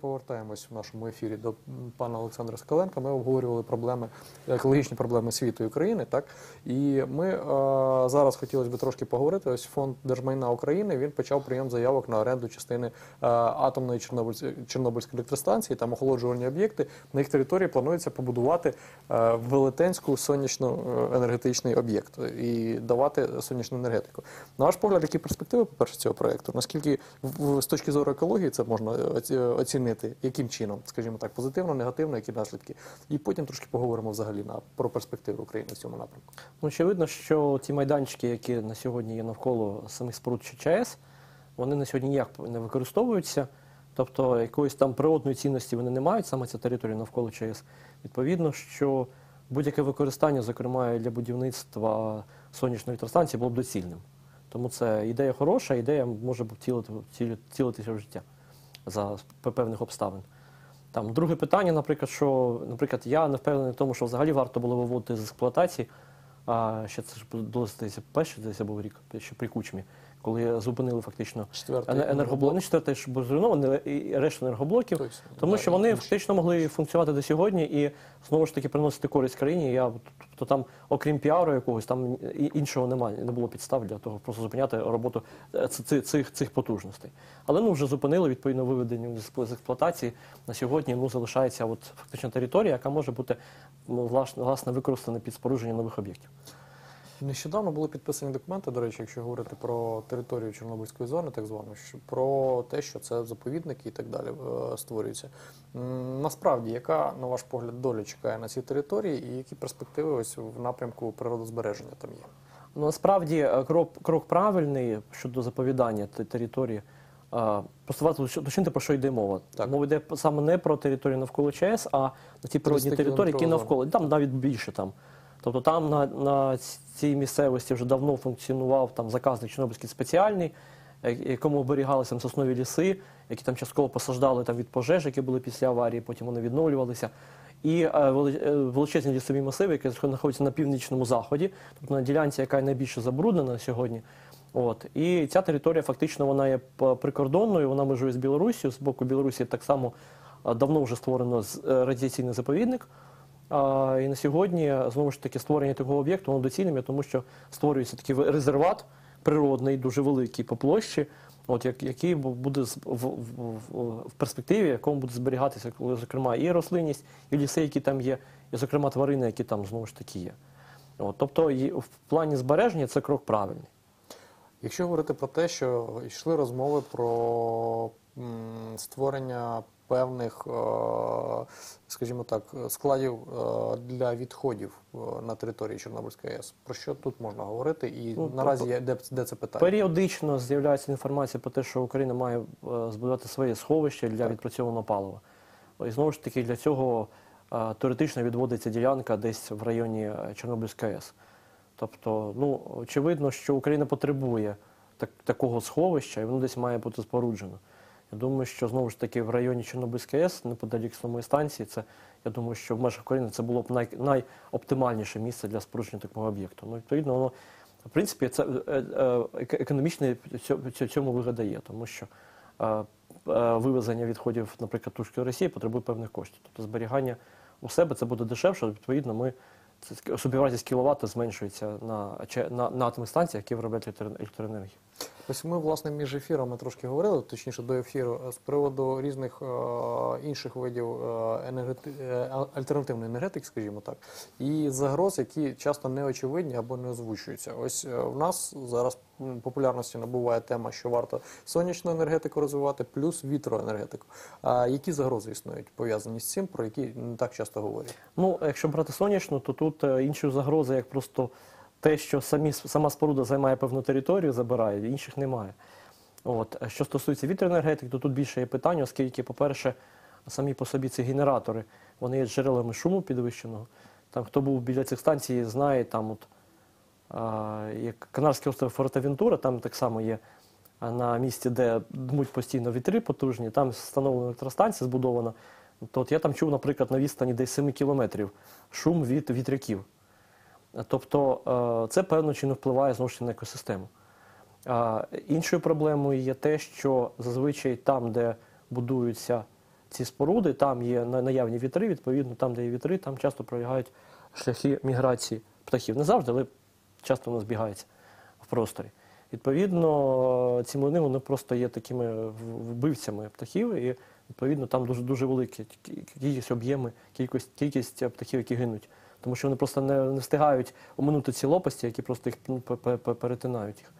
повертаємось в нашому ефірі до пана Олександра Скаленка. Ми обговорювали проблеми, екологічні проблеми світу і України. Так і ми е, зараз хотілося б трошки поговорити. Ось фонд держмайна України він почав прийом заявок на оренду частини е, атомної Чорнобильської Чорнобильської електростанції. Там охолоджувальні об'єкти. На їх території планується побудувати е, велетенську сонячно-енергетичний об'єкт і давати сонячну енергетику. На ваш погляд, які перспективи по перше цього проекту? Наскільки з точки зору екології це можна оці- оцінити? Яким чином, скажімо так, позитивно, негативно, які наслідки? І потім трошки поговоримо взагалі на про перспективи України в цьому напрямку. Ну, очевидно, що ті майданчики, які на сьогодні є навколо самих споруд чи ЧАЕС, вони на сьогодні ніяк не використовуються. Тобто якоїсь там природної цінності вони не мають, саме ця територія навколо ЧАЕС. Відповідно, що будь-яке використання, зокрема для будівництва сонячної електростанції, було б доцільним. Тому це ідея хороша, ідея може б втілитися в життя за певних обставин. Там друге питання, наприклад, що, наприклад, я не впевнений в тому, що взагалі варто було виводити з експлуатації. А ще це ж здається, перший десь був рік, ще при кучмі, коли зупинили фактично Четвертий ене- четвертий ж був зруйнований, і решту енергоблоків, Тобто, тому да, що вони інші. фактично могли функціонувати до сьогодні і знову ж таки приносити користь країні. Я тобто там, окрім піару якогось, там іншого немає, не було підстав для того, просто зупиняти роботу е, цих, цих потужностей. Але ну вже зупинили відповідно виведені з експлуатації. На сьогодні ну залишається от фактично територія, яка може бути ну, власне, власне використана під спорудження нових об'єктів. Нещодавно були підписані документи, до речі, якщо говорити про територію Чорнобильської зони, так звану, про те, що це заповідники і так далі е, створюються. Насправді, яка, на ваш погляд, доля чекає на цій території, і які перспективи ось в напрямку природозбереження там є? Ну, насправді е, крок, крок правильний щодо заповідання території. Е, Просто уточнити, про що йде мова. Так. Мова йде саме не про територію навколо ЧАЕС, а на ті природні території, які навколо. Там навіть більше там. Тобто там на, на цій місцевості вже давно функціонував там заказник Чорнобильський спеціальний, е, якому оберігалися соснові ліси, які там частково посаждали там від пожеж, які були після аварії, потім вони відновлювалися. І е, вели- е, величезні лісові масиви, які знаходяться на північному заході, тобто на ділянці, яка найбільше забруднена сьогодні. От і ця територія фактично вона є прикордонною, вона межує з Білорусію. З боку Білорусі так само е, давно вже створено е, радіаційний заповідник. І на сьогодні знову ж таки створення такого об'єкту воно доцільним, тому що створюється такий резерват природний, дуже великий по площі, який буде в, в, в, перспективі, якому буде зберігатися, зокрема, і рослинність, і ліси, які там є, і, зокрема, тварини, які там знову ж таки є. Тобто, в плані збереження це крок правильний. Якщо говорити про те, що йшли розмови про створення певних, е, скажімо так, складів е, для відходів е, на території Чорнобильської АЕС, про що тут можна говорити? І Ну, наразі тобто- де, де це питання? Періодично з'являється інформація про те, що Україна має збудувати своє сховище для Так. відпрацьованого палива. І знову ж таки для цього теоретично відводиться ділянка десь в районі Чорнобильської АЕС. Тобто, ну, очевидно, що Україна потребує так, такого сховища, і воно десь має бути споруджено. Я думаю, що знову ж таки в районі Чорнобильської АЕС, неподалік самої станції, це я думаю, що в межах України це було б най, найоптимальніше місце для спорудження такого об'єкту. Ну, відповідно, воно в принципі це е, е, економічно цьо- цьо- цьому вигода є, тому що е, вивезення відходів, наприклад, тушки Росії потребує певних коштів. Тобто зберігання у себе це буде дешевше, відповідно, ми собівартість кіловата зменшується на, на, на атомних станціях, які виробляють електроенергію. Ось ми, власне, між ефірами трошки говорили, точніше до ефіру, з приводу різних е, інших видів е, енергети- е, альтернативної енергетики, скажімо так, і загроз, які часто не очевидні або не озвучуються. Ось в нас зараз популярності набуває тема, що варто сонячну енергетику розвивати, плюс вітроенергетику. А які загрози існують пов'язані з цим, про які не так часто говорять? Ну, якщо брати сонячну, то тут інші загрози, як просто те, що самі, сама споруда займає певну територію, забирає, інших немає. От. Що стосується вітроенергетики, то тут більше є питань, оскільки, по-перше, самі по собі ці генератори, вони є джерелами шуму підвищеного. Там, хто був біля цих станцій, знає, там от, а, як Канарський остров Фортавентура, там так само є на місці, де дмуть постійно вітри потужні, там встановлена електростанція збудована. То от я там чув, наприклад, на відстані десь 7 кілометрів шум від вітряків. Тобто е, це певно чином впливає знову ж на екосистему. Іншою проблемою є те, що зазвичай там, де будуються ці споруди, там є наявні вітри, відповідно, там, де є вітри, там часто пролягають шляхи міграції птахів. Не завжди, але часто воно збігається в просторі. Відповідно, ці млини вони просто є такими вбивцями птахів, і відповідно там дуже дуже великі кі- кількість об'єми, кількість, кількість птахів, які гинуть. Тому що вони просто не, не встигають оминути ці лопасті, які просто їх ну, пе- пе- пе- перетинають їх.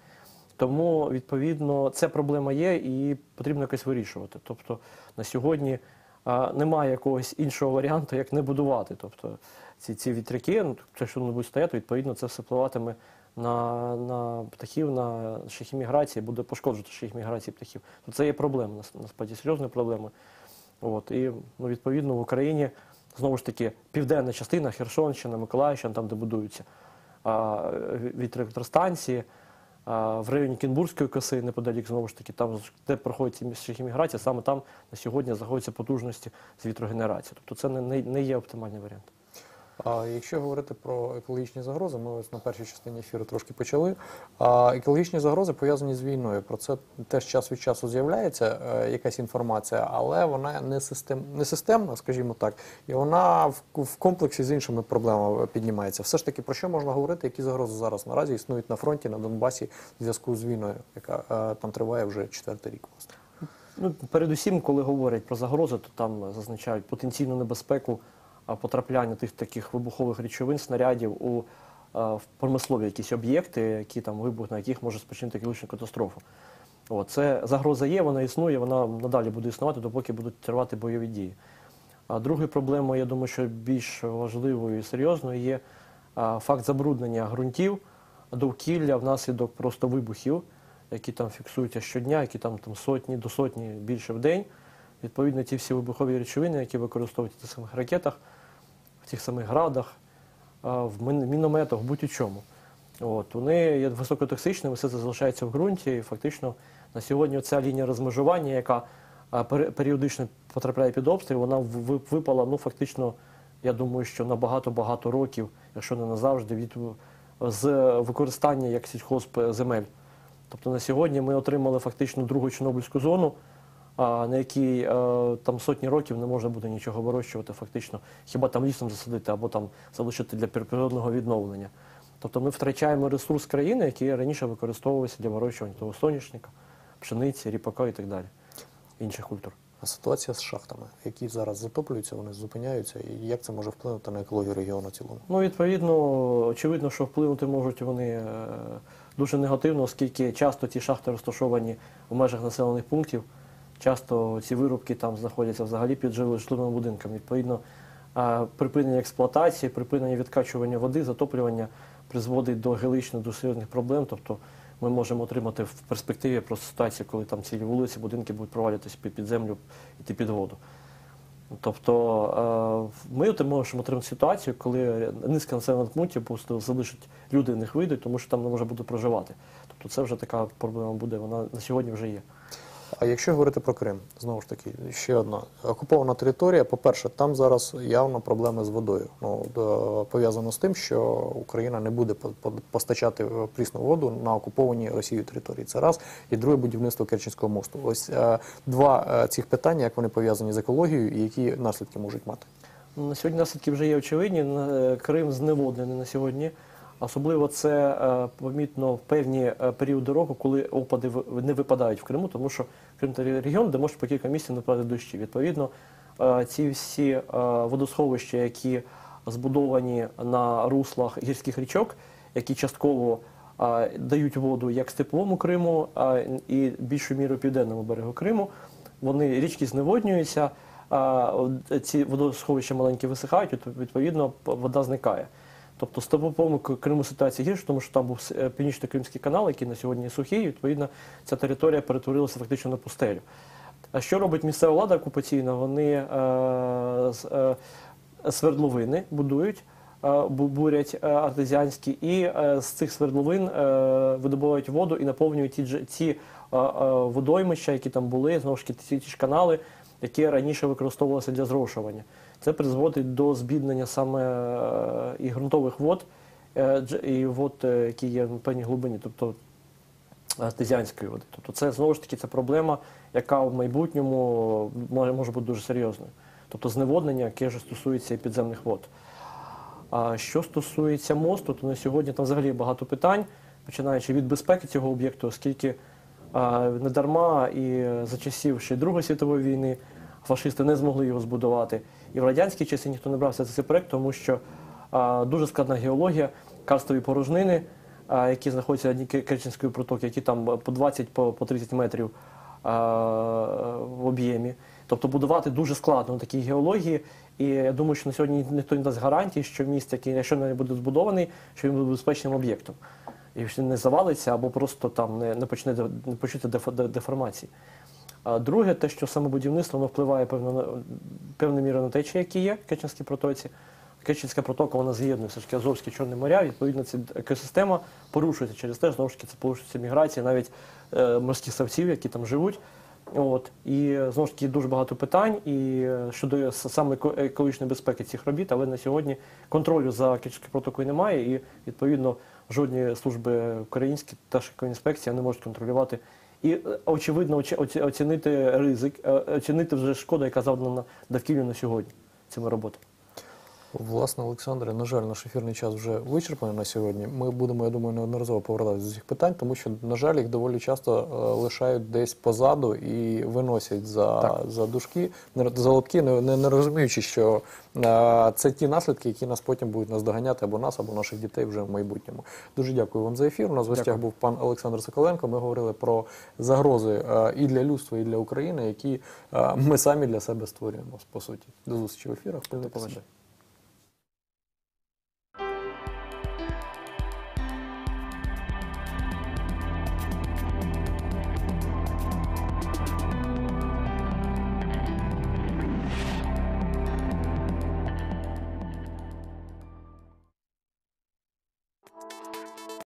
Тому, відповідно, це проблема є і потрібно якось вирішувати. Тобто на сьогодні а, немає якогось іншого варіанту, як не будувати. Тобто ці, ці вітряки, ну, якщо вони будуть стояти, відповідно, це все впливатиме на, на птахів, на шляхи міграції, буде пошкоджувати шляхи міграції птахів. То це є проблема, нас- насправді серйозна проблема. От, і ну, відповідно в Україні знову ж таки південна частина, Херсонщина, Миколаївщина, там, де будуються а, вітр- а, в районі Кінбурзької коси, неподалік, знову ж таки, там, де проходить ці міграція, саме там на сьогодні знаходяться потужності з вітрогенерації. Тобто це не, не є оптимальний варіант. А якщо говорити про екологічні загрози, ми ось на першій частині ефіру трошки почали. А екологічні загрози пов'язані з війною. Про це теж час від часу з'являється е, якась інформація, але вона не систем не системна, скажімо так, і вона в, в комплексі з іншими проблемами піднімається. Все ж таки, про що можна говорити, які загрози зараз наразі існують на фронті на Донбасі в зв'язку з війною, яка е, там триває вже четвертий рік. Ну, передусім, коли говорять про загрози, то там зазначають потенційну небезпеку потрапляння тих таких вибухових речовин, снарядів у в промислові якісь об'єкти, які там вибух на яких може спричинити екологічну катастрофу. От, це загроза є, вона існує, вона надалі буде існувати, допоки будуть тривати бойові дії. А другою проблемою, я думаю, що більш важливою і серйозною є факт забруднення ґрунтів, довкілля внаслідок просто вибухів, які там фіксуються щодня, які там, там сотні до сотні більше в день. Відповідно, ті всі вибухові речовини, які використовують в самих ракетах, в тих самих градах, в мінометах, в будь-у чому. От, вони є високотоксичними, все це залишається в ґрунті, і фактично на сьогодні ця лінія розмежування, яка періодично потрапляє під обстріл, вона випала, ну фактично, я думаю, що на багато-багато років, якщо не назавжди, від з використання як сільхозп земель. Тобто на сьогодні ми отримали фактично другу Чорнобильську зону, на якій е, там сотні років не можна буде нічого вирощувати, фактично, хіба там лісом засадити або там залишити для природного відновлення. Тобто ми втрачаємо ресурс країни, який раніше використовувався для вирощування того соняшника, пшениці, ріпака і так далі, інших культур. А ситуація з шахтами, які зараз затоплюються, вони зупиняються, і як це може вплинути на екологію регіону цілому? Ну, відповідно, очевидно, що вплинути можуть вони е, дуже негативно, оскільки часто ті шахти розташовані в межах населених пунктів. Часто ці вирубки там знаходяться взагалі під житловими будинками. Відповідно, припинення експлуатації, припинення відкачування води, затоплювання призводить до геологічних до серйозних проблем. Тобто ми можемо отримати в перспективі просто ситуацію, коли там цілі вулиці, будинки будуть провалюватися під, землю, йти під воду. Тобто ми можемо отримати ситуацію, коли низка населених пунктів просто залишать люди них вийдуть, тому що там не може бути проживати. Тобто це вже така проблема буде, вона на сьогодні вже є. А якщо говорити про Крим, знову ж таки, ще одна окупована територія. По-перше, там зараз явно проблеми з водою. Ну пов'язано з тим, що Україна не буде по- по- постачати е, прісну воду на окупованій Росією території. Це раз і друге будівництво Керченського мосту. Ось е, два е, цих питання, як вони пов'язані з екологією, і які наслідки можуть мати. Ну, На сьогодні наслідки вже є очевидні. Крим зневоднений на сьогодні. Особливо це е, помітно в певні е, періоди року, коли опади не випадають в Криму, тому що Крим це регіон, де може по кілька місяців не падати дощі. Відповідно, е, ці всі водосховища, які збудовані на руслах гірських річок, які частково дають воду як степовому Криму, і більшою мірою південному берегу Криму, вони річки зневоднюються, ці водосховища маленькі висихають, відповідно, вода зникає. Тобто з степовому К- Криму ситуація гірша, тому що там був е, північно-кримський канал, який на сьогодні сухий, відповідно, ця територія перетворилася фактично на пустелю. А що робить місцева влада окупаційна? Вони е, е, свердловини будують, е, бурять е, артезіанські, і е, з цих свердловин е, видобувають воду і наповнюють ті, ці е, е, водоймища, які там були, знову ж таки, ті, ті ж канали, які раніше використовувалися для зрошування. Це призводить до збіднення саме е, і ґрунтових вод, е, і вод, е, які є на певній глибині. Тобто артезіанської води. Тобто це знову ж таки це проблема, яка в майбутньому може, бути дуже серйозною. Тобто зневоднення, яке ж стосується і підземних вод. А що стосується мосту, то на сьогодні там взагалі багато питань, починаючи від безпеки цього об'єкту, оскільки а, не дарма і за часів ще Другої світової війни фашисти не змогли його збудувати. І в радянські часи ніхто не брався за цей проект, тому що а, дуже складна геологія, карстові порожнини, а, які знаходяться на Керченської протоки, які там по 20 по, по 30 метрів а, в об'ємі. Тобто будувати дуже складно на такій геології. І я думаю, що на сьогодні ніхто не дасть гарантії, що міст, який якщо не буде збудований, що він буде безпечним об'єктом. І не завалиться або просто там не, не почне не почути деформації. А друге, те, що саме будівництво воно впливає певно певною мірою на течії, які є в Керченській протоці. Керченська протока вона з'єднує все ж таки Азовське Чорне моря. Відповідно, ця екосистема порушується через те, знову ж таки, це порушується міграція навіть е, морських савців, які там живуть. От і знову ж таки дуже багато питань і е, щодо саме екологічної безпеки цих робіт, але на сьогодні контролю за Керченською протокою немає, і відповідно жодні служби українські та ж екоінспекція не можуть контролювати. І е, очевидно оці- оці- оцінити ризик, е, оцінити вже шкоду, яка завдана довкіллю на сьогодні цими роботами. Власне, Олександре, на жаль, наш ефірний час вже вичерпаний на сьогодні. Ми будемо, я думаю, неодноразово повертатися до цих питань, тому що, на жаль, їх доволі часто е, лишають десь позаду і виносять за, за дужки, за лотки, не, не, не розуміючи, що е, це ті наслідки, які нас потім будуть наздоганяти або нас, або наших дітей вже в майбутньому. Дуже дякую вам за ефір. У нас в гостях був пан Олександр Соколенко. Ми говорили про загрози е, і для людства, і для України, які е, ми самі для себе створюємо, по суті. До зустрічі в ефірах. До Бережіть побачення.